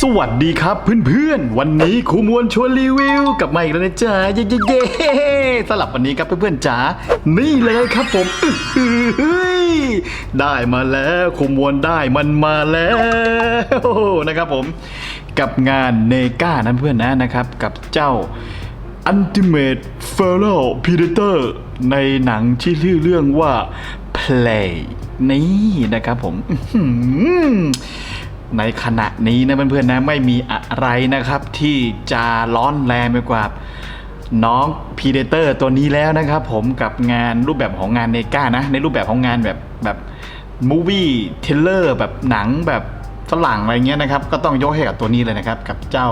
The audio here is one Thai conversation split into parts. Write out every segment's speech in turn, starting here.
สวัสดีครับเพื่อนๆ วันนี้ครูมวลชวนรีวิวกลับมาอีกแล้วนะจ๊ะเย้เย้สลับวันนี้ครับเพื่อนๆจ๋านี่เลยครับผมได้มาแล้วครูมวลได้มันมาแล้วนะครับผม กับงานเนก้านะเพื่อนนะนะครับ กับเจ้า Ultimate Feral Predator ในหนังที่ชื่อเรื่องว่า Play นี่นะครับผม ในขณะนี้นะเพื่อนๆนะไม่มีอะไรนะครับ ที่จะร้อนแรงไปกว่าน้องพีเดเตอร์ตัวนี้แล้วนะครับ ผมกับงานรูปแบบของงานเนก้านะ ในรูปแบบของงานแบบแบบมูวี่เทเลอร์แบบหนังแบบ ฝรั่งอะไรเงี้ยนะครับ ก็ต้องยกให้กับตัวนี้เลยนะครับ กับเจ้า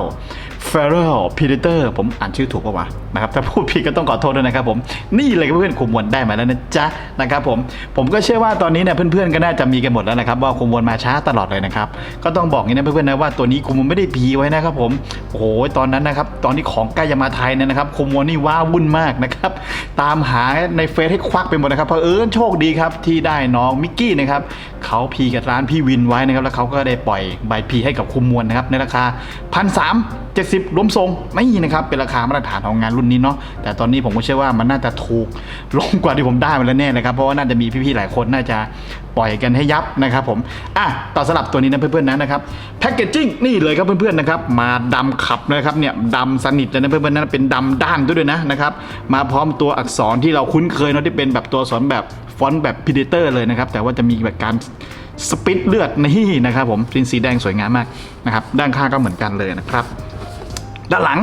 f e r a l Predator ผมอ่านชื่อถูกปะวะนะครับ ถ้าพูดผิดก็ต้องขอโทษด้วยนะครับผม นี่เลยเพื่อนๆคุมวลได้มาแล้วนะจ๊ะนะครับผม ผมก็เชื่อว่าตอนนี้เนี่ยเพื่อนๆก็น่าจะมีกันหมดแล้วนะครับว่าคุมวลมาช้าตลอดเลยนะครับ ก็ต้องบอกอย่างนี้นะเพื่อนๆนะว่าตัวนี้คุมวลไม่ได้พีไว้นะครับผม โอ้โหตอนนั้นนะครับตอนนี้ของใกล้จะมาไทยเนี่ยนะครับคุมวลนี่ว้าวุ่นมากนะครับ ตามหาในเฟซให้ควักไปหมดนะครับเพราะเออโชคดีครับที่ได้น้องมิกกี้นะครับเขาพีกับร้านพี่วินไว้นะครับแล้วเขาก็ได้ปล่อยใบพีให้กับคุมมวลนะครับในราคาพันสาม70รวมทรงนี่นะครับเป็นราคามาตรฐานของงานรุ่นนี้เนาะแต่ตอนนี้ผมก็เชื่อว่ามันน่าจะถูกลงกว่าที่ผมได้มาแล้วแน่นะครับเพราะว่าน่าจะมีพี่ๆหลายคนน่าจะปล่อยกันให้ยับนะครับผมอะต่อสลับตัวนี้นะเพื่อนๆนะนะครับแพคเกจจิ้งนี่เลยครับเพื่อนๆนะครับมาดำขับนะครับเนี่ยดำสนิทเลยนะเพื่อนๆนะเป็นดำด้านด้วยนะนะครับมาพร้อมตัวอักษรที่เราคุ้นเคยเนาะที่เป็นแบบตัวอักษรแบบฟอนต์แบบพีเดเตอร์เลยนะครับแต่ว่าจะมีแบบการ สปิตเลือดนี่นะครับผมเป็นสีแดงสวยงามมากนะครับด้านข้างก็เหมือนกันเลยนะครับ ด้านหลัง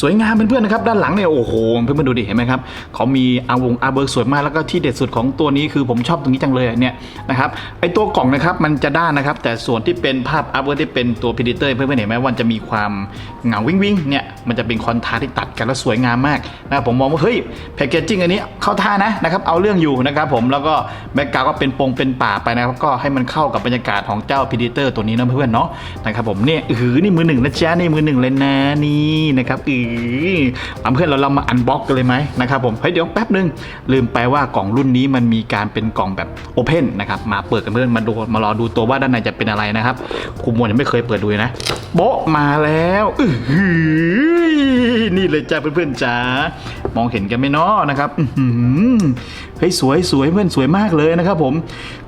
สวยงามเพื่อนๆนะครับด้านหลังเนี่ยโอ้โหเพื่อนๆดูดิเห็นไหมครับเขามีอาวงอาเบิร์กสวยมากแล้วก็ที่เด็ดสุดของตัวนี้คือผมชอบตรงนี้จังเลยเนี่ยนะครับไอตัวกล่องนะครับมันจะด้านนะครับ แต่ส่วนที่เป็นภาพอาเบิร์กที่เป็นตัวพิดิเตอร์เพื่อนๆเห็นไหมว่าจะมีความเงาวิ่งวิ่งๆเนี่ยมันจะเป็นคอนทราที่ตัดกันแล้วสวยงามมากนะครับผมมองว่าเฮ้ยแพคเกจจิ้งอันนี้เข้าท่านะนะครับเอาเรื่องอยู่นะครับผมแล้วก็แบ็กกราวก็เป็นปงเป็นป่าไปนะครับก็ให้มันเข้ากับบรรยากาศของเจ้าพิดิเตอร์ตัวนี้นะเพื่อนๆเนาะนะครับผมเนี่ยอือนี่มือหนึ่งนะจ๊ะนี่มือหนึ่งเลยนะนี่นะครับอืเอาเพื่อนเราเรามาอันบ็อกกันเลยไหมนะครับผมเฮ้ยเดี๋ยวแป๊บนึง ลืมไปว่ากล่องรุ่นนี้มันมีการเป็นกล่องแบบโอเพนนะครับมาเปิดกันเพื่อนมาดูมารอดูตัวว่าด้านในจะเป็นอะไรนะครับครูมวลยังไม่เคยเปิดดูนะโบะมาแล้วนี่เลยจ้าเพื่อนๆจ้ามองเห็นกันไหมเนาะนะครับเฮ้ยสวยสวยเพื่อนสวยมากเลยนะครับผม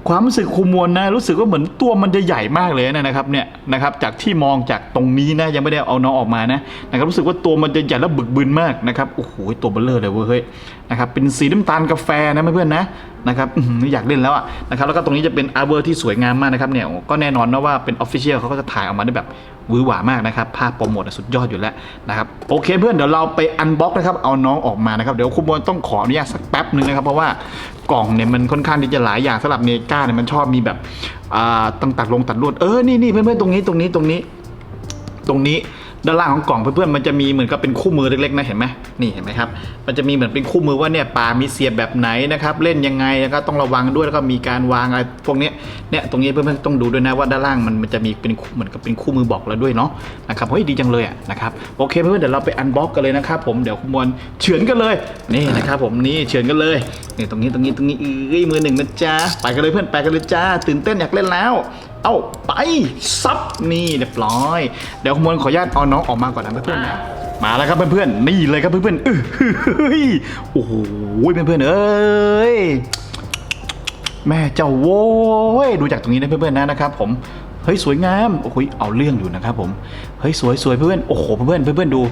ความรู้สึกครูมวลนะรู้สึกว่าเหมือนตัวมันจะใหญ่มากเลยนะครับเนี่ยนะครับจากที่มองจากตรงนี้นะยังไม่ได้เอาน้องออกมานะนะครับรู้สึกว่าตัวมันจะใหญ่และบึกบึนมากนะครับโอ้โหตัวเบลเลอร์เลยเว้ยเฮ้ยนะครับเป็นสีน้ำตาลกาแฟนะเพื่อนๆนะนะครับอื้อยากเล่นแล้วอะนะครับแล้วก็ตรงนี้จะเป็นอาร์เบอร์ที่สวยงามมากนะครับเนี่ยก็แน่นอนนะว่าเป็นออฟฟิเชียลเขาก็จะถ่ายออกมาได้แบบหวือหวามากนะครับภาพโปรโมทสุดยอดอยู่แล้วนะครับโอเคเพื่อนเดี๋ยวเราไปอันบ็อกนะครับเอาน้องออกมานะครับเดี๋ยวคุณบอลต้องขออนุญาตสักแป๊บหนึ่งนะครับเพราะว่ากล่องเนี่ยมันค่อนข้างที่จะหลายอย่างสำหรับเนก้าเนี่ยมันชอบมีแบบอ่าต้องตัดลงตัดลวดเออนี่นี่เพื่อนๆตรงนี้ตรงนี้ตรงนี้ตรงนี้ ด้านล่างของกล่องเพื่อนๆมันจะมีเหมือนกับเป็นคู่มือเล็กๆนะเห็นไหมนี่เห็นไหมครับมันจะมีเหมือนเป็นคู่มือว่าเนี่ยปลามีเสียบแบบไหนนะครับเล่นยังไงแล้วก็ต้องระวังด้วยแล้วก็มีการวางอะไรพวกนี้เนี่ยตรงนี้เพื่อนๆต้องดูด้วยนะว่าด้านล่างมันมันจะมีเป็นเหมือนกับเป็นคู่มือบอกเราด้วยเนาะนะครับเฮ้ยดีจังเลยอะนะครับโอเคเพื่อนๆเดี๋ยวเราไปอันบ็อกกันเลยนะครับผมเดี๋ยวคุณมวลเฉือนกันเลยนี่นะครับผมนี่เฉือนกันเลยนี่ตรงนี้ตรงนี้ตรงนี้เอ้ยมือหนึ่งนะจ๊ะไปกันเลยเพื่อนไปกันเลยจ้าตื่นเต้นอยากเล่นแล้ว เอาไปซับนี่เรียบร้อย เดี๋ยวขโมยขออนุญาตเอาน้องออกมาก่อนนะเพื่อนๆนะมาแล้วครับเพื่อนๆนี่เลยครับเพื่อนๆอื้อหือโอ้โหเพื่อนๆเอ้ยแม่เจ้าโว้ยดูจากตรงนี้นะเพื่อนๆนะนะครับ ผมเฮ้ยสวยงามโอ้โหเอาเรื่องอยู่นะครับผมเฮ้ยสวยสวยเพื่อนๆโอ้โหเพื่อนๆเพื่อนๆดู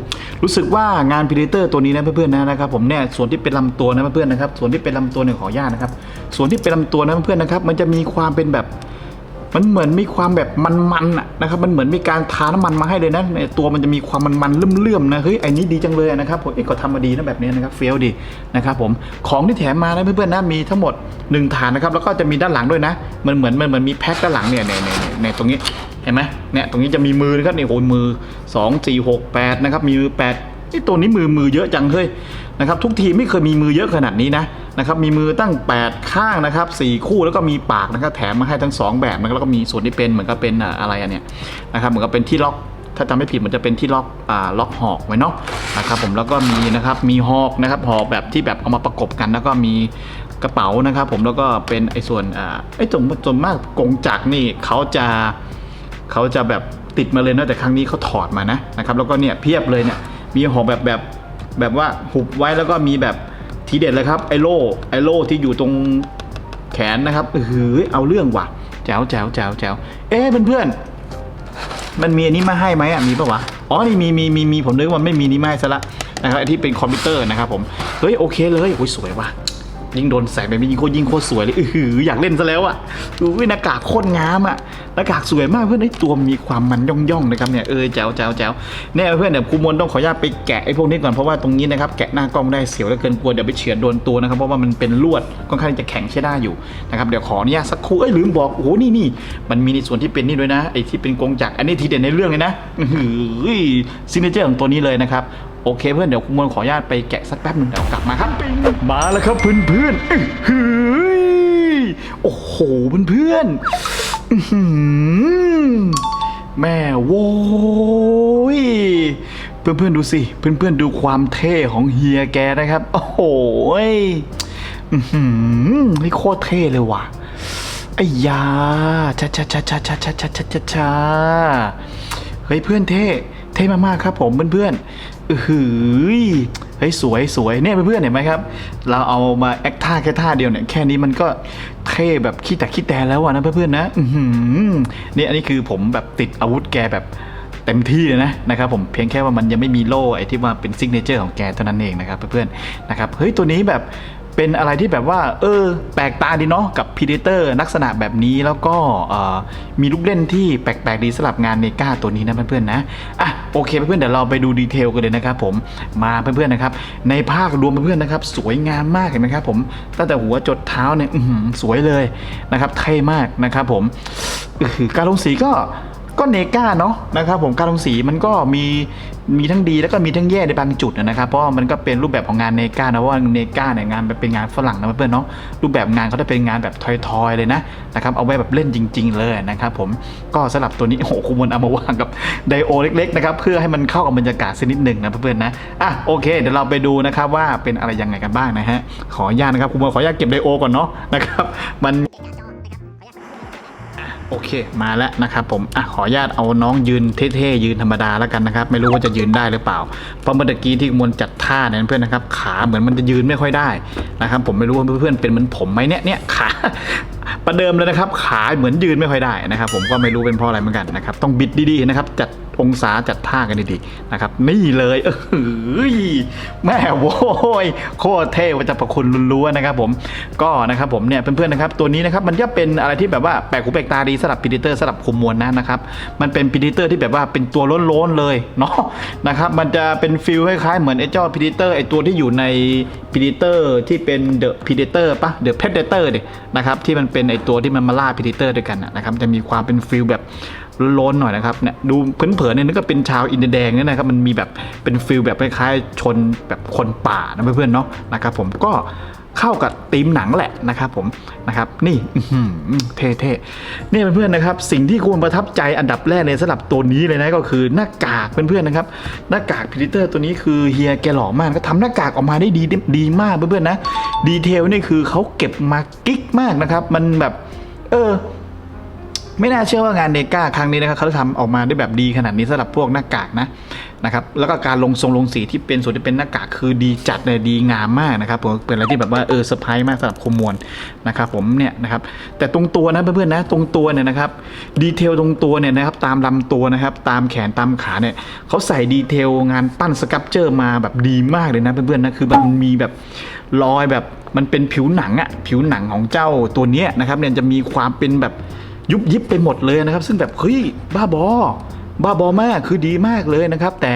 รู้สึกว่างานพีเดเตอร์ตัวนี้นะเพื่อนๆนะนะครับผมเนี่ยส่วนที่เป็นลำตัวนะเพื่อนๆนะครับส่วนที่เป็นลำตัวเนี่ยขออนุญาตนะครับส่วนที่เป็นลำตัวนะเพื่อนๆนะครับ มันจะมีความเป็นแบบ มันเหมือนมีความแบบมันๆอะนะครับมันเหมือนมีการทาน้ำมันมาให้เลยนะในตัวมันจะมีความมันๆเลื่อมๆนะเฮ้ยไอ้นี้ดีจังเลยนะครับผมเอ๊ะก็ทำมาดีนะแบบนี้นะครับเฟี้ยวดีนะครับผมของที่แถมมานะเพื่อนๆนะมีทั้งหมด 1 ฐานนะครับแล้วก็จะมีด้านหลังด้วยนะมันเหมือนมันเหมือนมีแพ็คด้านหลังเนี่ยเนี่ยเนี่ยเนี่ยเนี่ยตรงนี้เห็นไหมเนี่ยตรงนี้จะมีมือนะครับนี่โอ้ยมือ 2 4 6 8นะครับมีมือ8นี่ตัวนี้มือมือเยอะจังเฮ้ย นะครับทุกทีมไม่เคยมีมือเยอะขนาดนี้นะนะครับมีมือตั้ง 8 ข้างนะครับ4คู่แล้วก็มีปากนะครับแถมมาให้ทั้ง 2 แบบนะแล้วก็มีส่วนที่เป็นเหมือนกับเป็นอะไรอันเนี้ยนะครับเหมือนกับเป็นที่ล็อกถ้าจำไม่ผิดมันจะเป็นที่ล็อกอ่าล็อกหอกไว้เนาะนะครับผมแล้วก็มีนะครับมีหอกนะครับหอกแบบที่แบบเอามาประกบกัน แล้วก็มีกระเป๋านะครับผมแล้วก็เป็นไอ้ส่วนอ่าไอ้ตรงส่วนมากกงจักนี่เขาจะเขาจะแบบติดมาเลยนะแต่ครั้งนี้เขาถอดมานะนะครับแล้วก็เนี่ยเพียบเลยเนี่ยมีห่อแบบแบบ แบบว่าหุบไว้แล้วก็มีแบบทีเด็ดเลยครับไอโล่ไอโล่ที่อยู่ตรงแขนนะครับเฮ้ยเอาเรื่องว่ะแจ๋วแจ๋วแจ๋วแจ๋วเอ๊ะเพื่อนๆมันมีอันนี้มาให้ไหมอะมีปะวะอ๋อนี่มีมีมีมีผมนึกว่ามันไม่มีนี่มาให้ซะละนะครับไอที่เป็นคอมพิวเตอร์นะครับผมเฮ้ยโอเคเลยโอ้ยสวยว่ะ ยิ่งโดนแสงแบบนี้ยิ่งโคตรยิ่งโคตรสวยเลยอือหืออยากเล่นซะแล้วอะดูวิหน้ากากโคตรงามอะหน้ากากสวยมากเพื่อนไอ้ตัวมีความมันย่องย่องๆนะครับเนี่ยเออแจ๋วแจ๋วแจ๋วเนี่ยเพื่อนเดี๋ยวครูมนต้องขออนุญาตไปแกะไอ้พวกนี้ก่อนเพราะว่าตรงนี้นะครับแกะหน้ากล้องได้เสียวเหลือเกินกลัวเดี๋ยวไปเฉือนโดนตัวนะครับเพราะว่ามันเป็นลวดค่อนข้างจะแข็งใช้ได้อยู่นะครับเดี๋ยวขออนุญาตสักครู่เอ้ยลืมบอกโอ้โหนี่นี่มันมีในส่วนที่เป็นนี่ด้วยนะไอ้ที่เป็นกรงจักรอันนี้ทีเด็ดในเรื่องเลยนะอือหือซิกเนเจอร์ของตัวนี้เลยนะครับ โอเคเพื่อนเดี๋ยวคุณมนขออนุญาตไปแกะสักแป๊บหนึ่งเดี๋ยวกลับมาครับ มาแล้วครับเพื่อนเพื่อนโอ้โหเพื่อนเพื่อนแม่โว้ยเพื่อนเพื่อนๆดูสิเพื่อนเพื่อนๆดูความเท่ของเฮียแกนะครับ โอ้โหยอื้อหือเฮ้ยโคตรเท่เลยว่ะไอ้ยาชาชาชาชาชาชาชาชาชาเฮ้ยเพื่อนเท่ เท่มากๆครับผมเพื่อนๆอือ หือเฮ้ยสวยสวยเนี่ยเพื่อนๆเห็นไหมครับ เราเอามาแอคท่าแค่ท่าเดียวเนี่ยแค่นี้มันก็เท่แบบขี้แต่ขี้แต่แล้วอะนะเพื่อนๆนะอือหือนี่อันนี้คือผมแบบติดอาวุธแกแบบเต็มที่เลยนะนะครับผมเพียงแค่ว่ามันยังไม่มีโล่ไอ้ที่ว่าเป็นซิกเนเจอร์ของแกเท่านั้นเองนะครับเพื่อนๆนะครับเฮ้ยตัวนี้แบบ เป็นอะไรที่แบบว่า เออ แปลกตาดีเนาะกับพีเดเตอร์ลักษณะแบบนี้แล้วก็มีลูกเล่นที่แปลกๆดีสำหรับงานเนกาตัวนี้นะเพื่อนๆนะอะโอเคเพื่อนๆเดี๋ยวเราไปดูดีเทลกันเลยนะครับผมมาเพื่อนๆนะครับ ในภาครวมเพื่อนๆนะครับ สวยงามมากเห็นไหมครับผมตั้งแต่หัวจดเท้าเนี่ยอื้อหือสวยเลยนะครับเท่มากนะครับผมการลงสีก็ ก็เนก้าเนาะนะครับผมการลงสีมันก็มีมีทั้งดีแล้วก็มีทั้งแย่ในบางจุดนะครับเพราะมันก็เป็นรูปแบบของงานเนก้านะว่าเนก้าเนี่ยงานแบบเป็นงานฝรั่งนะเพื่อนเนาะรูปแบบงานเขาจะเป็นงานแบบทอยๆเลยนะนะครับเอาไว้แบบเล่นจริง ๆ เลยนะครับผมก็สลับตัวนี้โอ้โหคุณมนเอามาวางกับไดโอเล็กๆนะครับเพื่อให้มันเข้ากับบรรยากาศสักนิดหนึ่งนะเพื่อนๆนะอะโอเคเดี๋ยวเราไปดูนะครับว่าเป็นอะไรยังไงกันบ้างนะฮะขออนุญาตนะครับคุณมนขออนุญาตเก็บไดโอก่อนเนาะนะครับมัน โอเคมาแล้วนะครับผมอะขออนุญาตเอาน้องยืนเท่ๆยืนธรรมดาแล้วกันนะครับ ไม่รู้ว่าจะยืนได้หรือเปล่า เพราะเมื่อกี้ที่มวลจัดท่าเนี่ยเพื่อนนะครับขาเหมือนมันจะยืนไม่ค่อยได้นะครับผมไม่รู้ว่าเพื่อนๆเป็นเหมือนผมไหมเนี่ยเนี่ยขาประเดิมเลยนะครับ ขาเหมือนยืนไม่ค่อยได้นะครับ ผมก็ไม่รู้เป็นเพราะอะไรเหมือนกันนะครับต้องบิดดีๆนะครับจัดองศาจัดท่ากันดีๆนะครับ นี่เลยเออแม่โว้ยโคตรเท่ว่าจะประคุณล้วนๆนะครับผมก็นะครับผมเนี่ยเพื่อนๆนะครับตัวนี้นะครับมันจะเป็นอะไรที่แบบว่าแปลกหูแปลกตาดีสำหรับพีดิเตอร์สำหรับคุมมวลนะนะครับมันเป็นพีดิเตอร์ที่แบบว่าเป็นตัวล้นๆเลยเนาะนะครับมันจะเป็นฟิลคล้ายๆเหมือนไอ้เจ้าพีดิเตอร์ไอ้ตัวที่อยู่ในพีดิเตอร์ที่เป็นเดอะพีดิเตอร์ปะเดอะเพดเดเตอร์ดินะครับที่มันเป็นไอ้ตัวที่มันมาล่าพีดิเตอร์ด้วยกันนะครับจะมีความเป็นฟิลแบบ โล้นหน่อยนะครับเนี่ยดูเผินๆเนี่ยนึกว่าเป็นชาวอินเดียแดงเนี่ยนะครับมันมีแบบเป็นฟิลแบบคล้ายๆชนแบบคนป่านะเพื่อนๆเนาะนะครับผมก็เข้ากับธีมหนังแหละนะครับผมนะครับนี่เท่ๆเนี่ยเพื่อนๆนะครับ สิ่งที่ควรประทับใจอันดับแรกเลยสำหรับตัวนี้เลยนะก็คือหน้ากากเพื่อนๆนะครับ หน้ากากพิลิเตอร์ตัวนี้คือเฮียแกหล่อมากก็ทำหน้ากากออกมาได้ดีดีมากเพื่อนๆนะดีเทลนี่คือเขาเก็บมากิ๊กมากนะครับ มันแบบ เออ ไม่น่าเชื่อว่างานเนก้าครั้งนี้นะครับเขาทำออกมาได้แบบดีขนาดนี้สำหรับพวกหน้ากากนะนะครับแล้วก็การลงทรงลงสีที่เป็นส่วนที่เป็นหน้ากากคือดีจัดเลยดีงามมากนะครับผมเป็นอะไรที่แบบว่าเออเซอร์ไพรส์มากสำหรับคมมวลนะครับผมเนี่ยนะครับแต่ตรงตัวนะเพื่อนๆนะตรงตัวเนี่ยนะครับดีเทลตรงตัวเนี่ยนะครับตามลำตัวนะครับตามแขนตามขาเนี่ยเขาใส่ดีเทลงานปั้นสครับเจอร์มาแบบดีมากเลยนะเพื่อนๆนะคือแบบมันมีแบบรอยแบบมันเป็นผิวหนังอะผิวหนังของเจ้าตัวเนี้ยนะครับเนี่ยจะมีความเป็นแบบ ยุบยิบไปหมดเลยนะครับ ซึ่งแบบเฮ้ยบ้าบอ บ้าบอมากคือดีมากเลยนะครับ แต่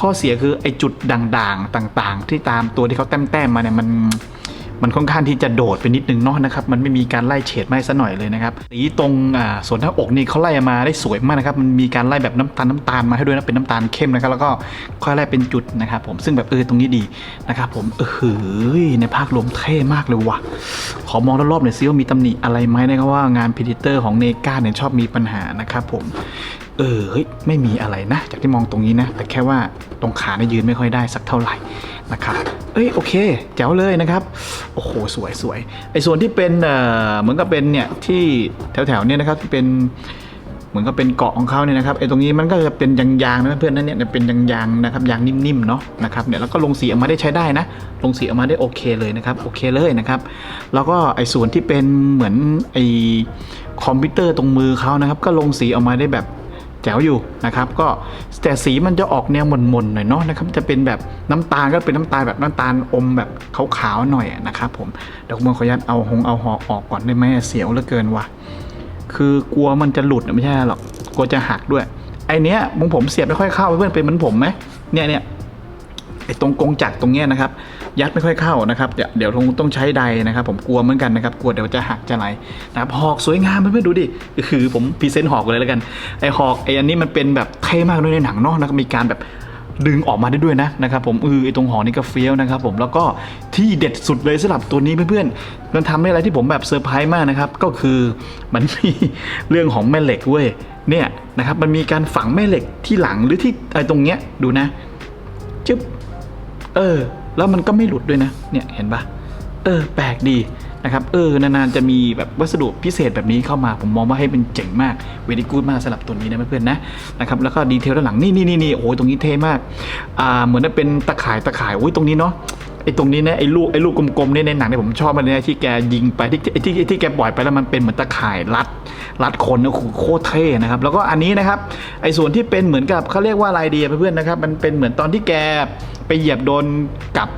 ข้อเสียคือไอ้จุดด่างๆต่าง ๆ ที่ตามตัวที่เขาแต้มๆมาเนี่ยมัน มันค่อนข้างที่จะโดดไปนิดนึงเนาะนะครับ มันไม่มีการไล่เฉดไม่ซะหน่อยเลยนะครับสีตรงอ่าส่วนหน้าอกนี่เขาไล่มาได้สวยมากนะครับ มันมีการไล่แบบน้ำตาลน้ำตาลมาให้ด้วยนะเป็นน้ำตาลเข้มนะครับ แล้วก็ค่อยไล่เป็นจุดนะครับ ผมซึ่งแบบเออตรงนี้ดีนะครับ ผมเออในภาพรวมเท่มากเลยว่ะขอมองรอบๆหน่อยซิว่ามีตำหนิอะไรไหมนะครับว่างานพิดิเตอร์ของเนกาเนี่ยชอบมีปัญหานะครับผมเออเฮ้ยไม่มีอะไรนะ จากที่มองตรงนี้นะ แต่แค่ว่าตรงขาเนี่ยยืนไม่ค่อยได้สักเท่าไหร่ นะครับ เอ้ยโอเค แจ๋วเลยนะครับ โอ้โหสวยสวยไอ้ส่วนที่เป็นเอ่อเหมือนกับเป็นเนี่ยที่แถวๆเนี่ยนะครับที่เป็นเหมือนก็เป็นเกาะของเขาเนี่ยนะครับไอ้ตรงนี้มันก็จะเป็นยางๆนะเพื่อนๆนั่นเนี่ยเป็นยางๆนะครับยางนิ่มๆเนาะนะครับเนี่ยแล้วก็ลงสีออกมาได้ใช้ได้นะ ลงสีออกมาได้โอเคเลยนะครับโอเคเลยนะครับ แล้วก็ไอ้ส่วนที่เป็นเหมือนไอ้คอมพิวเตอร์ตรงมือเขานะครับ ก็ลงสีออกมาได้แบบ แจ๋วอยู่นะครับก็แต่สีมันจะออกแนวหม่นๆหน่อยเนาะนะครับจะเป็นแบบน้ำตาลก็เป็นน้ำตาลแบบน้ำตาลอมแบบขาวๆหน่อยนะครับผมเดี๋ยวผมขออนุญาตเอาหงเอาหอกออกก่อนได้ไหมเสียวเหลือเกินว่ะคือกลัวมันจะหลุดอะไม่ใช่หรอกกลัวจะหักด้วยไอเนี้ยมึงผมเสียบไม่ค่อยเข้าเพื่อนเป็นเหมือนผมไหมเนี่ยเนี่ยไอตรงกงจักรตรงเนี้ยนะครับ ยัดไม่ค่อยเข้านะครับ เดี๋ยวเดี๋ยวคงต้องใช้ใดนะครับ ผมกลัวเหมือนกันนะครับกลัวเดี๋ยวจะหักจะอะไรนะครับหอกสวยงามเพื่อนๆดูดิคือผมพรีเซนต์หอกเลยแล้วกันไอหอกไออันนี้มันเป็นแบบเท่มากด้วยในหนังเนาะนะมีการแบบดึงออกมาได้ด้วยนะนะครับผมเออไอตรงหอนี่ก็เฟี้ยวนะครับผมแล้วก็ที่เด็ดสุดเลยสำหรับตัวนี้เพื่อนๆมันทำให้อะไรที่ผมแบบเซอร์ไพรส์มากนะครับก็คือมันมีเรื่องของแม่เหล็กเว้ยเนี่ยนะครับมันมีการฝังแม่เหล็กที่หลังหรือที่ไอตรงเนี้ยดูนะจึ๊บเออ แล้วมันก็ไม่หลุดด้วยนะ เนี่ยเห็นปะเออแปลกดีนะครับเออนานๆจะมีแบบวัสดุพิเศษแบบนี้เข้ามา ผมมองว่าให้เป็นเจ๋งมากเวดีกูดมากสำหรับตัวนี้นะเพื่อนๆนะนะครับแล้วก็ดีเทลด้านหลังนี่นี่นี่นี่โอ้ยตรงนี้เท่มากอ่าเหมือนจะเป็นตะข่ายตะข่ายโอ้ยตรงนี้เนาะไอ้ตรงนี้นะไอ้ลูกไอ้ลูกกลมๆเนี่ยในหนังเนี่ยผมชอบมันเลยที่แกยิงไปที่ที่ที่ที่แกปล่อยไปแล้วมันเป็นเหมือนตะข่ายรัดรัดคนนะโอ้โหโคตรเท่นะครับ แล้วก็อันนี้นะครับไอ้ส่วนที่เป็นเหมือนกับเขาเรียกว่าอะไรดีอะเพื่อนๆนะครับ มันเป็นเหมือนตอนที่แก เหยียบโดนกับ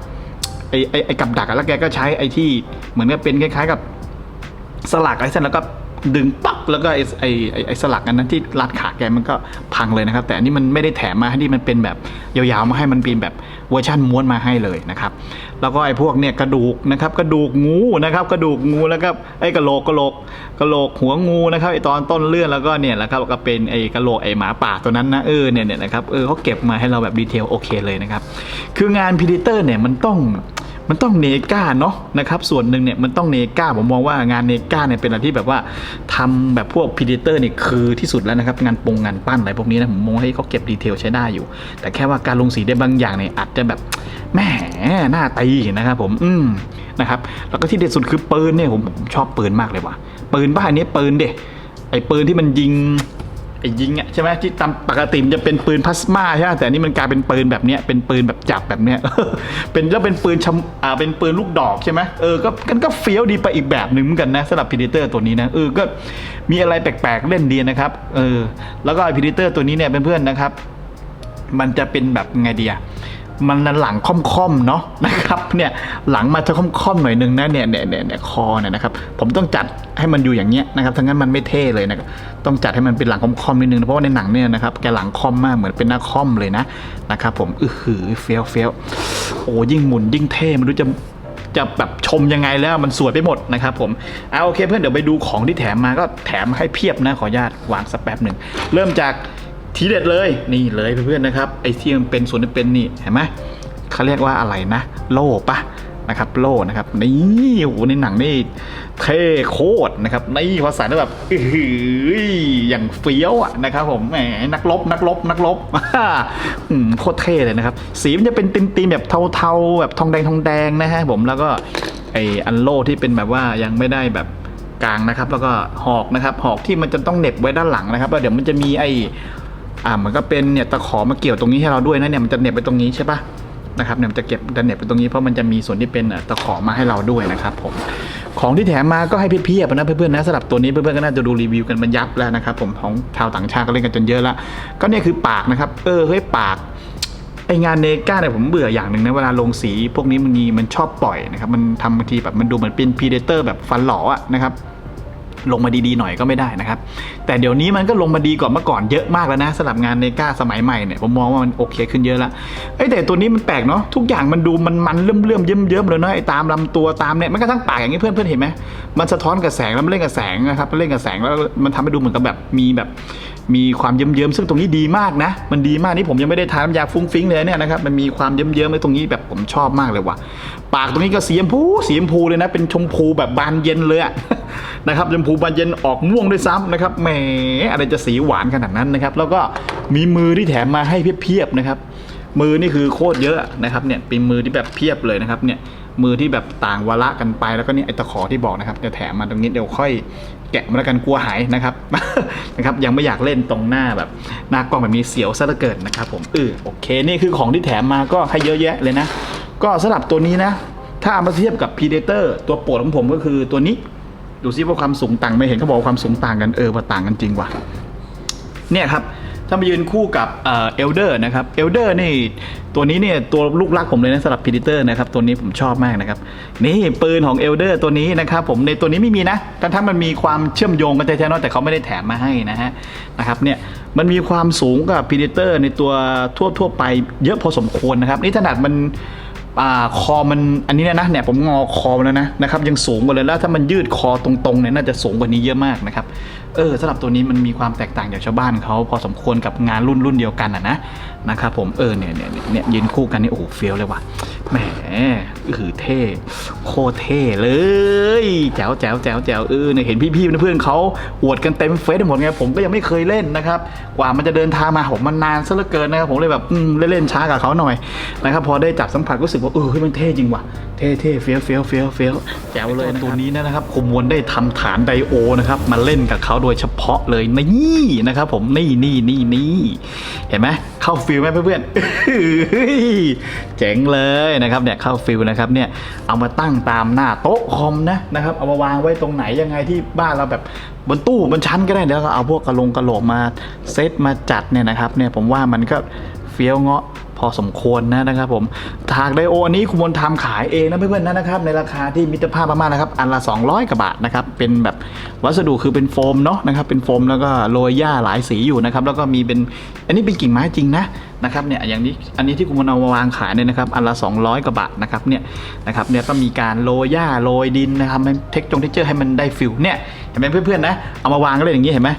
ไอ้ไอ้ไอกับดักอะแล้วแกก็ใช้ไอ้ที่เหมือนกับเป็นคล้ายๆกับสลักอะไรเส้นแล้วก็ ดึงปักแล้วก็ไอ้ไอ้ไอ้ไอ้สลักอันนั้นที่รัดขาแกมันก็พังเลยนะครับ แต่อันนี้มันไม่ได้แถมมาให้ที่มันเป็นแบบยาวๆมาให้มันเป็นแบบเวอร์ชันม้วนมาให้เลยนะครับ แล้วก็ไอ้พวกเนี่ยกระดูกนะครับกระดูกงูนะครับกระดูกงูแล้วก็ไอ้กระโหลกกระโหลกกระโหลกหัวงูนะครับไอ้ตอนต้นเรื่องแล้วก็เนี่ยแหละครับก็เป็นไอ้กระโหลกไอ้หมาป่าตัวนั้นนะเออเนี่ยเนี่ยนะครับเออเขาเก็บมาให้เราแบบดีเทลโอเคเลยนะครับคืองานพีดิเตอร์เนี่ยมันต้อง มันต้องเนก้าเนาะนะครับส่วนหนึ่งเนี่ยมันต้องเนก้าผมมองว่างานเนก้าเนี่ยเป็นอะไรที่แบบว่าทำแบบพวกพีดิเตอร์เนี่ยคือที่สุดแล้วนะครับงานปงงานปั้นอะไรพวกนี้นะผมมองให้เขาเก็บดีเทลใช้ได้อยู่ แต่แค่ว่าการลงสีได้บางอย่างเนี่ยอาจจะแบบแหมหน้าตีนะครับผมอืมนะครับแล้วก็ที่เด็ดสุดคือปืนเนี่ยผมชอบปืนมากเลยว่ะปืนบ้านนี้ปืนเด็ไอ้ปืนที่มันยิง อ้ยิงอะใช่ไหมที่ตามปกติมันจะเป็นปืนพลาสมาใช่ไหมแต่นี่มันกลายเป็นปืนแบบเนี้ยเป็นปืนแบบจับแบบเนี้ยเป็นแล้วเป็นปืนชำอ่าเป็นปืนลูกดอกใช่ไหมเออก็กันก็เฟี้ยวดีไปอีกแบบหนึ่งเหมือนกันนะสำหรับพีดิเตอร์ตัวนี้นะเออก็มีอะไรแปลกๆเล่นดีนะครับเออแล้วก็พีดิเตอร์ตัวนี้เนี่ยเพื่อนๆนะครับ มันจะเป็นแบบไงเดีย มันหลังค่อมๆเนาะนะครับเนี่ยหลังมาจะค่อมๆหน่อยนึงนะเนี่ยเนี่ยเนี่ยเนี่ยคอเนี่ยนะครับผมต้องจัดให้มันอยู่อย่างเงี้ยนะครับทั้งนั้นมันไม่เท่เลยนะครับต้องจัดให้มันเป็นหลังค่อมๆนิดนึงเพราะว่าในหนังเนี่ยนะครับแกหลังค่อมมากเหมือนเป็นหน้าค่อมเลยนะนะครับผมอือหือเฟี้ยวเฟี้ยวโอ้ยิ่งหมุนยิ่งเท่ไม่รู้จะจะแบบชมยังไงแล้วมันสวยไปหมดนะครับผมเอาโอเคเพื่อนเดี๋ยวไปดูของที่แถมมาก็แถมให้เพียบนะขออนุญาตวางสักแป๊บหนึ่งเริ่มจาก ทีเด็ดเลยนี่เลยเพื่อนๆนะครับไอ้ที่มันเป็นส่วนที่เป็นนี่เห็นไหมเขาเรียกว่าอะไรนะ โล่ปะนะครับโล่นะครับนี่โอ้ในหนังนี่เท่โคตรนะครับนี่ภาษาแบบอื้อหือย่างเฟี้ยวอะนะครับผมแหมนักรบนักรบนักรบอืมโคตรเท่เลยนะครับ สีมันจะเป็นตีมๆแบบเทาๆ แบบทองแดงทองแดงนะฮะผมแล้วก็ไออันโล่ที่เป็นแบบว่ายังไม่ได้แบบกลางนะครับ แล้วก็หอกนะครับหอกที่มันจะต้องเน็บไว้ด้านหลังนะครับแล้วเดี๋ยวมันจะมีไอ อ่ามันก็เป็นเนี่ยตะขอมาเกี่ยวตรงนี้ให้เราด้วยนะเนี่ยมันจะเหน็บไปตรงนี้ใช่ปะนะครับเนี่ยมันจะเก็บจะเหน็บไปตรงนี้เพราะมันจะมีส่วนที่เป็นอะตะขอมาให้เราด้วยนะครับผมของที่แถมมาก็ให้เพียบๆนะเพื่อนๆนะสำหรับตัวนี้เพื่อนๆก็น่าจะดูรีวิวกันมันยับแล้วนะครับผมของชาวต่างชาติก็เล่นกันจนเยอะละก็เนี่ยคือปากนะครับเออเฮ้ยปากไองานเนก้าเนี่ยผมเบื่ออย่างหนึ่งนะเวลาลงสี พวกนี้มันมีมันชอบปล่อยนะครับมันทำบางทีแบบมันดูเหมือนเป็นพีเดเตอร์แบบฟันหลออะนะครับ ลงมาดีๆหน่อยก็ไม่ได้นะครับ แต่เดี๋ยวนี้มันก็ลงมาดีกว่าเมื่อก่อนเยอะมากแล้วนะสำหรับงานเนก้าสมัยใหม่เนี่ยผมมองว่ามันโอเคขึ้นเยอะละเอ้แต่ตัวนี้มันแปลกเนาะทุกอย่างมันดูมันมันเลื่อมเลื่อมเยิ้มเยิ้มเลยเนาะไอ้ตามลำตัวตามเนี่ยมันก็ทั้งปากอย่างนี้เพื่อนเพื่อนเห็นไหมมันสะท้อนกับแสงแล้วมันเล่นกับแสงนะครับมันเล่นกับแสงแล้วมันทำให้ดูเหมือนกับแบบมีแบบมีความเยิ้มๆซึ่งตรงนี้ดีมากนะ มันดีมากนี่ผมยังไม่ได้ทาน้ำยาฟุ้งฟิ้งเลยเนี่ยนะครับ มันมีความเยิ้มๆไว้ตรงนี้แบบผมชอบมากเลยว่ะ ปากตรงนี้ก็สีชมพูสีชมพูเลยนะ เป็นชมพูแบบบานเย็นเลยนะครับชมพูบานเย็นออกม่วงด้วยซ้ำนะครับแหมอะไรจะสีหวานขนาดนั้นนะครับ แล้วก็มีมือที่แถมมาให้เพียบๆนะครับ มือนี่คือโคตรเยอะนะครับเนี่ยเป็นมือที่แบบเพียบเลยนะครับเนี่ยมือที่แบบต่างวาระกันไปแล้วก็นี่ไอตะขอที่บอกนะครับจะแถมมาตรงนี้เดี๋ยวค่อยแกะมาแล้วกันกลัวหายนะครับนะครับยังไม่อยากเล่นตรงหน้าแบบหน้ากล้องแบบนี้เสียวซะเหลือเกินนะครับผมเออโอเค นี่คือของที่แถมมาก็ให้เยอะแยะเลยนะ ก็สำหรับตัวนี้นะ ถ้าเอามาเทียบกับ Predator ตัวโปรดของผมก็คือตัวนี้ ดูซิว่าความสูงต่างไม่เห็นเขาบอกความสูงต่างกันเออว่าต่างกันจริงว่ะเนี่ยครับถ้ามายืนคู่กับเอลเดอร์นะครับเอลเดอร์นี่ตัวนี้เนี่ยตัวลูกรักผมเลยนะสำหรับพีดิเตอร์นะครับตัวนี้ผมชอบมากนะครับนี่ปืนของเอลเดอร์ตัวนี้นะครับผมในตัวนี้ไม่มีนะทั้งทั้งมันมีความเชื่อมโยงกันแต่แท้ๆแต่เขาไม่ได้แถมมาให้นะฮะนะครับเนี่ยมันมีความสูงกับพีดิเตอร์ในตัวทั่วทั่วๆไปเยอะพอสมควรนะครับนี่ขนาดมัน อ่าคอมันอันนี้เนี่ยนะเนี่ยผมงอคอมแล้วนะนะครับยังสูงกว่าเลยแล้วถ้ามันยืดคอตรงๆเนี่ยน่าจะสูงกว่านี้เยอะมากนะครับเออสำหรับตัวนี้มันมีความแตกต่างจากชาวบ้านเขาพอสมควรกับงานรุ่นรุ่นเดียวกันอะนะนะครับผมเออเนี่ยเนี่ยเนี่ยเนี่ยยืนคู่กันนี่โอ้โหเฟี้ยวเลยว่ะแหมคือเท่โคเท่เลยแจ๋วแจ๋วแจ๋วแจ๋วเออเนี่ยเห็นพี่ๆเพื่อนเขาอวดกันเต็มเฟซหมดไงผมก็ยังไม่เคยเล่นนะครับกว่ามันจะเดินทางมาผมมันนานซะเหลือเกินนะครับผมเลยแบบอืมเล่นๆช้ากับเขาหน่อยนะครับพอได้จับสัมผัสก็รู้สึกว่าเออเฮ้ยมันเท่จริงว่ะเท่เท่เฟี้ยวเฟี้ยวเฟี้ยวเฟี้ยวแจ๋วเลยตัวนี้นะครับคมวนได้ทำฐานไดโอนะครับมาเล่นกับเขาโดยเฉพาะเลยนี่นะครับ ผมนี่นี่นี่นี่เห็นไหมเข้าฟิลไหมเพื่อนๆเจ๋งเลยนะครับเนี่ยเข้าฟิลนะครับเนี่ยเอามาตั้งตามหน้าโต๊ะคอมนะนะครับเอามาวางไว้ตรงไหนยังไงที่บ้านเราแบบบนตู้บนชั้นก็ได้เดี๋ยวก็เอาพวกกระลงกระโหลกมาเซตมาจัดเนี่ยนะครับเนี่ยผมว่ามันก็เฟี้ยวเงาะ อสมควรนะนะครับผมถากไดโออันนี้คุณมนต์ทำขายเองนะเพื่อนๆนะนะครับในราคาที่มิตรภาพมากๆนะครับอันละ 200กว่าบาทนะครับเป็นแบบวัสดุคือเป็นโฟมเนาะนะครับเป็นโฟมแล้วก็โรยหญ้าหลายสีอยู่นะครับแล้วก็มีเป็นอันนี้เป็นกิ่งไม้จริงนะนะครับเนี่ยอย่างนี้อันนี้ที่คุณมนเอามาวางขายเนี่ยนะครับอันละ 200กว่าบาทนะครับเนี่ยนะครับเนี่ยก็มีการโรยหญ้าโรยดินนะครับเทคจงเทคเจอร์ให้มันได้ฟิลเนี่ยเห็นไหมเพื่อนๆนะเอามาวางก็เลยอย่างนี้เห็นไหม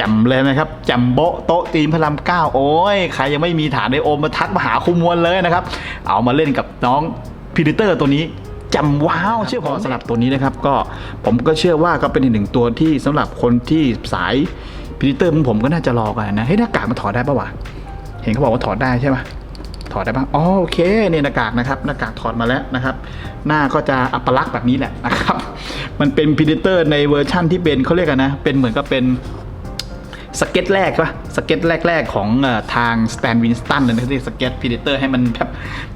จำเลยนะครับจำโบโต๊ะตีนพระรามเก้าโอ้ยใครยังไม่มีฐานไดโอมมาทักมาหาคุมวลเลยนะครับ เอามาเล่นกับน้องพีดิเตอร์ตัวนี้จำว้าวเชื่อผมสำหรับตัวนี้นะครับ ก็ผมก็เชื่อว่าก็เป็นอีกหนึ่งตัวที่สำหรับคนที่สายพีดิเตอร์ของผมก็น่าจะรอกันนะเฮ้ยหน้ากากมันถอดได้ปะวะเห็นเขาบอกว่าถอดได้ใช่ปะถอดได้ปะอ๋อโอเคเนี่ยหน้ากากนะครับหน้ากากถอดมาแล้วนะครับ หน้าก็จะอัปลักษณ์แบบนี้แหละนะครับ มันเป็นพีดิเตอร์ในเวอร์ชั่นที่เป็นเขาเรียกกันนะ เป็นเหมือนกับเป็น สเก็ตแรกปะสเก็ตแรก ๆ ของทางสแตนวินสตันเลยนะที่สเก็ตพีเดเตอร์ให้มันแบบ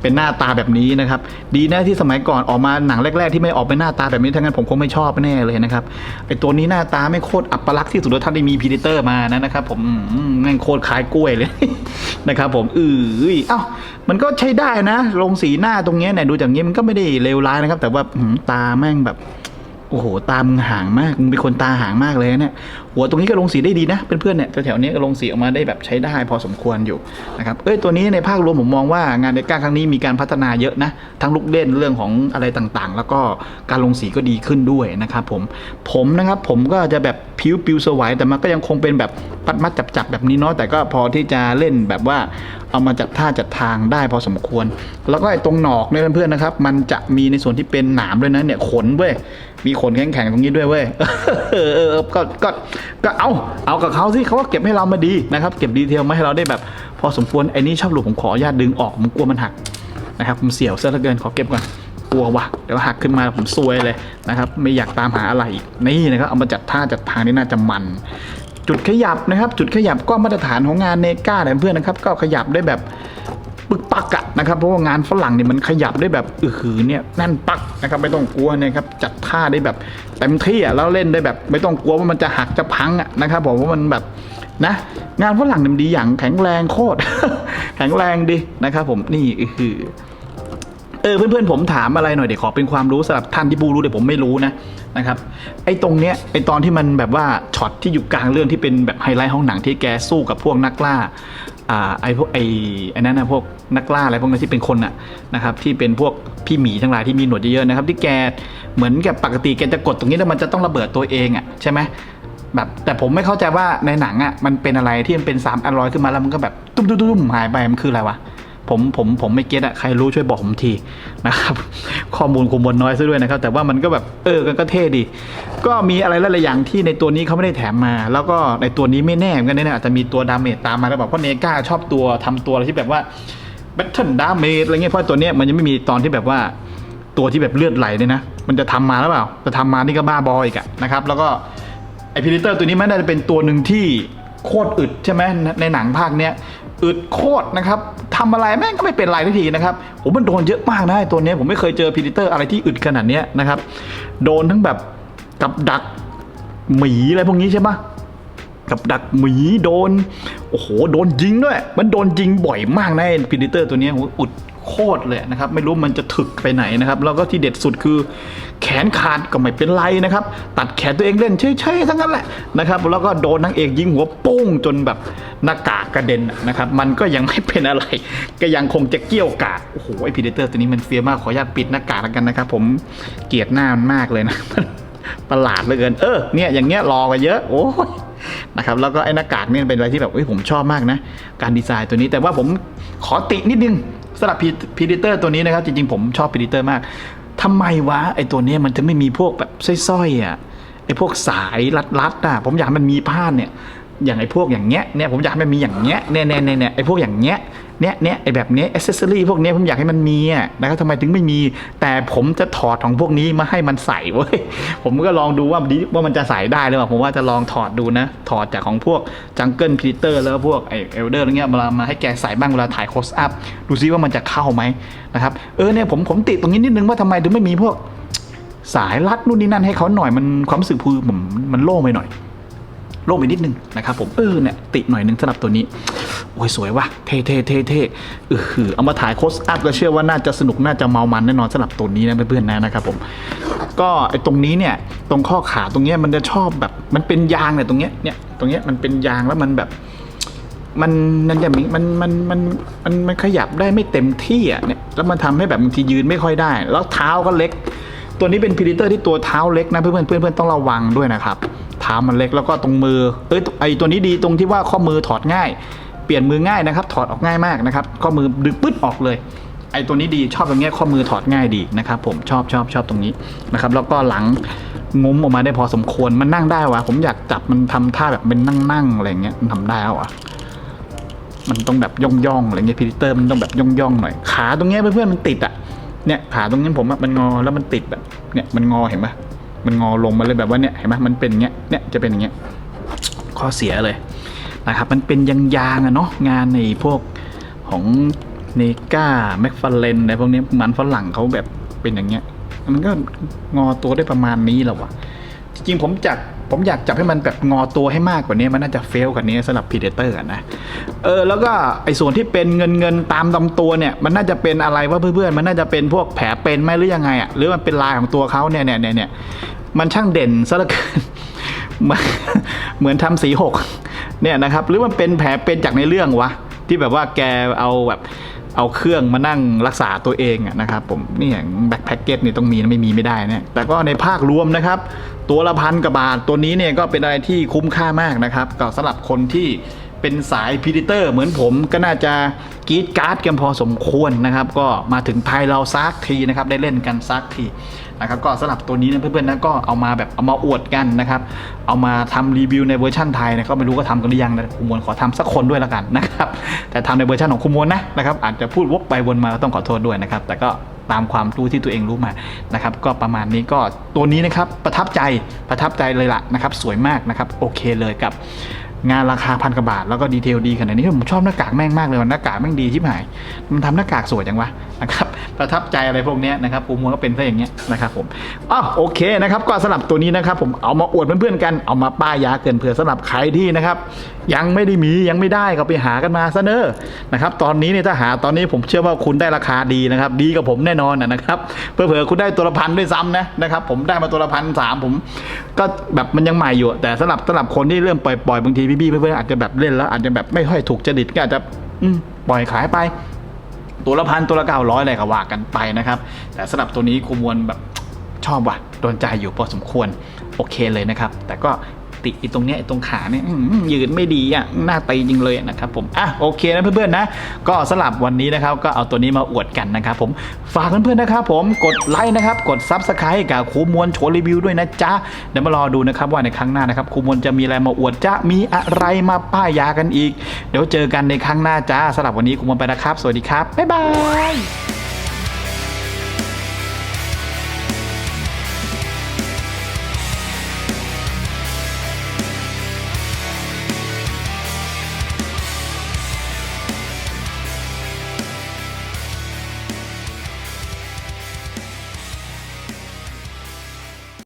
เป็นหน้าตาแบบนี้นะครับ ดีนะที่สมัยก่อนออกมาหนังแรก ๆ ที่ไม่ออกเป็นหน้าตาแบบนี้ทั้งนั้นผมคงไม่ชอบแน่เลยนะครับไอตัวนี้หน้าตาไม่โคตรอัปลักษณ์ที่สุดแล้วท่านได้มีพีเดเตอร์มานะนะครับผมอืมแม่งโคตรคล้ายกล้วยเลยนะครับผมอือเอ้ามันก็ใช้ได้นะลงสีหน้าตรงเนี้ยเนี่ยดูจากนี้มันก็ไม่ได้เลวร้ายนะครับ แต่ว่าตาแม่งแบบ โอ้โห ตามึงห่างมากมึงเป็นคนตาห่างมากเลยนะเนี่ย หัวตรงนี้ก็ลงสีได้ดีนะเพื่อนๆเนี่ยแถวๆนี้ก็ลงสีออกมาได้แบบใช้ได้พอสมควรอยู่นะครับเอ้ยตัวนี้ในภาครวมผมมองว่างานในก้าครั้งนี้มีการพัฒนาเยอะนะ ทั้งลูกเล่นเรื่องของอะไรต่างๆ แล้วก็การลงสีก็ดีขึ้นด้วยนะครับผมผมนะครับผมก็จะแบบผิวปิวสวายแต่มันก็ยังคงเป็นแบบปัดมัดจับๆแบบนี้เนาะแต่ก็พอที่จะเล่นแบบว่าเอามาจัดท่าจัดทางได้พอสมควร แล้วก็ไอ้ตรงหนอกเนี่ยเพื่อนๆนะครับ มันจะมีในส่วนที่เป็นหนามด้วยนะเนี่ยขนเว้ย มีขนแข็งๆตรงนี้ด้วยเว้ยเออก็ก็ก็เอาเอากับเขาสิเขาก็เก็บให้เรามาดีนะครับ เก็บดีเทลมาให้เราได้แบบ พอสมควรไอ้นี่ชอบหลุดผมขออนุญาตดึงออกผมกลัวมันหักนะครับผมเสียวซะเหลือเกินขอเก็บก่อนกลัวว่ะเดี๋ยวหักขึ้นมาผมซวยเลยนะครับไม่อยากตามหาอะไรอีกนี่นะครับเอามาจัดท่าจัดทางนี่น่าจะมัน จุดขยับนะครับ จุดขยับก็มาตรฐานของงานเนก้าเพื่อนนะครับ ก็ขยับได้แบบ ปึกปักอะนะครับเพราะว่างานฝรั่งเนี่ยมันขยับได้แบบอือหือเนี่ยแน่นปักนะครับไม่ต้องกลัวนะครับจัดท่าได้แบบเต็มที่อะแล้วเล่นได้แบบ ไม่ต้องกลัวว่ามันจะหักจะพังอะนะครับผมว่ามันแบบนะงานฝรั่งเนี่ยมันดีอย่างแข็งแรงโคตรแข็งแรงดีนะครับผมนี่อือหือเออเพื่อนๆผมถามอะไรหน่อยเดี๋ยวขอเป็นความรู้สำหรับท่านที่บูรู้เดี๋ยวผมไม่รู้นะนะครับไอ้ตรงเนี้ยไอ้ตอนที่มันแบบว่าช็อตที่อยู่กลางเรื่องที่เป็นแบบไฮไลท์ห้องหนังที่แกสู้กับพวกนักล่าอ่าไอ้พวกไอ้ไอ้นั่นนะพวก นักล่าอะไรพวกนั้นที่เป็นคนน่ะนะครับที่เป็นพวกพี่หมีทั้งหลายที่มีหนวดเยอะๆนะครับ ที่แกเหมือนกับปกติแกจะกดตรงนี้แล้วมันจะต้องระเบิดตัวเองอะใช่ไหมแบบแต่ผมไม่เข้าใจว่าในหนังอะมันเป็นอะไรที่มันเป็น3ามอันลอยขึ้นมาแล้วมันก็แบบตุ้มตุ้มตุ้มหายไปมันคืออะไรวะผมผมผมไม่เก็ตอะใครรู้ช่วยบอกผมทีนะครับ ข้อมูลคุมบนน้อยซะด้วยนะครับ แต่ว่ามันก็แบบเออก็ก็เท่ดี ก็มีอะไรหลายๆอย่างที่ในตัวนี้เขาไม่ได้แถมมา แล้วก็ในตัวนี้ไม่แน่เหมือนกันนะอาจจะมีตัวดาเมจตามมาแล้วแบบเพราะเนก้าชอบตัวทำตัวอะไรที่แบบว่า แบทเทิลดาเมจอะไรเงี้ยเพราะตัวเนี้ยมันยังไม่มีตอนที่แบบว่าตัวที่แบบเลือดไหลเนี่ยนะ มันจะทำมาหรือเปล่าจะทำมานี่ก็บ้าบออีกอะนะครับ แล้วก็ไอพิลิเตอร์ตัวนี้มันน่าจะเป็นตัวหนึ่งที่โคตรอึดใช่ไหมในหนังภาคเนี้ยอึดโคตรนะครับทำอะไรแม่งก็ไม่เป็นไรทันทีนะครับโอ้มันโดนเยอะมากนะไอตัวนี้ผมไม่เคยเจอพิลิเตอร์อะไรที่อึดขนาดเนี้ยนะครับ โดนทั้งแบบกับดักหมีอะไรพวกนี้ใช่ปะ กับดักหมีโดน โอ้โห โดนยิงด้วย มันโดนยิงบ่อยมากนะพิดิเตอร์ตัวนี้โหอุดโคตรเลยนะครับ ไม่รู้มันจะถึกไปไหนนะครับ แล้วก็ที่เด็ดสุดคือ แขนขาดก็ไม่เป็นไรนะครับ ตัดแขนตัวเองเล่นเฉยๆทั้งนั้นแหละนะครับ แล้วก็โดนนางเอกยิงหัวโป้งจนแบบหน้ากากกระเด็นนะครับ มันก็ยังไม่เป็นอะไร ก็ยังคงจะเกี้ยวกาดโอ้โหไอพิดิเตอร์ตัวนี้มันเฟียมากขออนุญาตปิดหน้ากากแล้วกันนะครับ ผมเกลียดหน้ามันมากเลยนะประหลาดเหลือเกิน เออเนี่ยอย่างเงี้ยรอกันเยอะโอ้ย นะครับแล้วก็ไอ้หน้ากากเนี่ยเป็นอะไรที่แบบเอ้ยผมชอบมากนะ การดีไซน์ตัวนี้แต่ว่าผมขอตินิดนึงสำหรับพีดิเตอร์ตัวนี้นะครับ จริงๆผมชอบพีดิเตอร์มากทำไมวะไอ้ตัวนี้มันจะไม่มีพวกแบบสร้อยๆอะไอ้พวกสายรัดๆอะผมอยากมันมีผ้าเนี่ยอย่างไอ้พวกอย่างเงี้ยเนี่ยผมอยากให้มันมีอย่างเงี้ยเนี่ยเนี่ยเนี่ยไอ้พวกอย่างเงี้ย เนี่ยเนี่ยไอแบบเนี้ยอ c เซสซอรี่พวกเนี้ยผมอยากให้มันมีอะนะครับทำไมถึงไม่มี แต่ผมจะถอดของพวกนี้มาให้มันใส่เว้ยผมก็ลองดูว่าดีว่ามันจะใส่ได้หรือเปล่าผมว่าจะลองถอดดูนะ ถอดจากของพวกจังเกิลพีเตอร์แล้วพวกไอเอลเดอร์อะไรเงี้ยมามาให้แกใส่บ้างเวลาถ่ายโคสอัพดูซิว่ามันจะเข้าไหมนะครับเออเนี่ยผมผมติดตรงนี้นิดนึงว่าทำไมถึงไม่มีพวกสายรัดนู่นนี่นั่นให้เขาหน่อยมันความรู้สึกคือผมมันโล่งไปหน่อย โล่งไปนิดนึงนะครับผมเออเนี่ยติหน่อยนึงสำหรับตัวนี้ โอ้ยสวยว่ะเท่เท่เท่เท่เออคือเอามาถ่ายโคสอัพก็เชื่อว่าน่าจะสนุกน่าจะเมามันแน่นอนสำหรับตัวนี้นะเพื่อนๆนะนะครับผมก็ไอ้ตรงนี้เนี่ยตรงข้อขาตรงเนี้ยมันจะชอบแบบมันเป็นยางเนี่ยตรงเนี้ยเนี่ยตรงเนี้ยมันเป็นยางแล้วมันแบบมันนั่นอย่างนี้มันมันมันมันมันขยับได้ไม่เต็มที่อะเนี่ยแล้วมันทำให้แบบบางทียืนไม่ค่อยได้ แล้วเท้าก็เล็ก ตัวนี้เป็นพ r ิเตอร์ที่ตัวเท้าเล็กนะเพื่อนๆเพื่อนต้องระวังด้วยนะครับเท้ามันเล็กแล้วก็ตรงมือเอ้ยไอตัวนี้ดีตรงที่ว่าข้อมือถอดง่าย เปลี่ยนมือง่ายนะครับ ถอดออกง่ายมากนะครับ ข้อมือดึงปึ๊ดออกเลย ไอตัวนี้ดีชอบตรงเนี้ยข้อมือถอดง่ายดีนะครับผมชอบชอบชอบตรงนี้นะครับ แล้วก็หลังงุ้มออกมาได้พอสมควรมันนั่งได้วะผมอยากจับมันทำท่าแบบเป็นนั่งๆอะไรเงี้ยมันทำได้วะมันต้องแบบย่องย่องๆอะไรเงี้ยพิลิเตอร์มันต้องแบบย่องย่องๆหน่อยขาตรงเนี้ยเพื่อนๆมันติดอะเนี่ยขาตรงนี้ผมอะมันงอแล้วมันติดแบบเนี่ยมันงอเห็นปะมันงอลงมาเลยแบบว่าเนี่ยเห็นปะมันเป็นเงี้ยเนี่ยจะเป็นอย่างเงี้ยข้อเสียเลย นะครับ มันเป็นยางๆอะเนาะงานในพวกของเนกาแม็กฟาเลนอะไรพวกนี้มันฝรั่งเขาแบบเป็นอย่างเงี้ย มันก็งอตัวได้ประมาณนี้และวอะจริงๆผมจับผมอยากจับให้มันแบบงอตัวให้มากกว่านี้มันน่าจะเฟลกว่านี้สำหรับพีเดเตอร์นะเออแล้วก็ไอ้ส่วนที่เป็นเงินเงินตามลำตัวเนี่ยมันน่าจะเป็นอะไรวะเพื่อนๆมันน่าจะเป็นพวกแผลเป็นไหมหรือยังไงอะหรือมันเป็นลายของตัวเขาเนี่ยเนี่ยเนี่ยเนี่ยมันช่างเด่นซะเหลือเกินเหมือนเหมือนทำสีหก เนี่ยนะครับหรือมันเป็นแผลเป็นจากในเรื่องวะที่แบบว่าแกเอาแบบเอาเครื่องมานั่งรักษาตัวเองอะนะครับผมนี่อย่างแบ็คแพ็กเกจนี่ต้องมีนะไม่มีไม่ได้เนี่ยแต่ก็ในภาครวมนะครับ ตัวละพันกว่าบาทตัวนี้เนี่ยก็เป็นอะไรที่คุ้มค่ามากนะครับก็สำหรับคนที่เป็นสายพีดิเตอร์เหมือนผมก็น่าจะกรีดการ์ดกันพอสมควรนะครับ ก็มาถึงไทยเราซักทีนะครับได้เล่นกันซักที นะครับก็สำหรับตัวนี้นะเพื่อนๆนะก็เอามาแบบเอามาอวดกันนะครับเอามาทำรีวิวในเวอร์ชันไทยนะก็ไม่รู้ก็ทำกันหรือยังนะคุมวลขอทำสักคนด้วยล้วกันนะครับแต่ทำในเวอร์ชันของคุมวลนะนะครับอาจจะพูดวกไปวนมาก็ต้องขอโทษด้วยนะครับแต่ก็ตามความรู้ที่ตัวเองรู้มานะครับก็ประมาณนี้ก็ตัวนี้นะครับประทับใจประทับใจเลยละนะครับสวยมากนะครับโอเคเลยกับ งานราคาพันกว่าบาทแล้วก็ดีเทลดีขนาดนี้ผมชอบหน้ากากแม่งมากเลยว่ะหน้ากากแม่งดีชิบหายมันทำหน้ากากสวยจังวะนะครับประทับใจอะไรพวกเนี้ยนะครับภูมิก็เป็นซะอย่างเงี้ยนะครับผมอ้าวโอเคนะครับก็สลับตัวนี้นะครับผมเอามาอวดเพื่อนๆกันเอามาป้ายยาเกินเผื่อสำหรับใครที่นะครับ ยังไม่ได้มียังไม่ได้ก็ไปหากันมาซะเนอะนะครับตอนนี้เนี่ยถ้าหาตอนนี้ผมเชื่อว่าคุณได้ราคาดีนะครับ ดีกับผมแน่นอนนะครับเผื่อคุณได้ตัวละพันด้วยซ้ำนะนะครับ ผมได้มาตัวละพันสามผม ก็แบบมันยังใหม่อยู่ แต่สำหรับสำหรับคนที่เริ่มปล่อยๆบางทีพี่ๆเพื่อนๆอาจจะแบบเล่นแล้วอาจจะแบบไม่ค่อยถูกจริตก็อาจจะอืปล่อยขายไปตัวละพันตัวละเก้าร้อยอะไรก็ว่ากันไปนะครับ แต่สำหรับตัวนี้ครูมวลแบบชอบว่ะโดนใจอยู่พอสมควรโอเคเลยนะครับ แต่ก็ ติอีตรงเนี้ยตรงขาเนี่ยยืนไม่ดีอะหน้าตีจริงเลยนะครับผมอะโอเคนะเพื่อนๆนะ ก็สลับวันนี้นะครับก็เอาตัวนี้มาอวดกันนะครับผมฝากเพื่อนๆนะครับผมกดไลค์นะครับกดซับสไครต์กับครูมวลโชว์รีวิวด้วยนะจ๊ะเดี๋ยวมารอดูนะครับว่าในครั้งหน้านะครับครูมวลจะมีอะไรมาอวดจะมีอะไรมาป้ายยากันอีก เดี๋ยวเจอกันในครั้งหน้าจ้าสำหรับวันนี้ครูมวลไปนะครับ สวัสดีครับบ๊ายบาย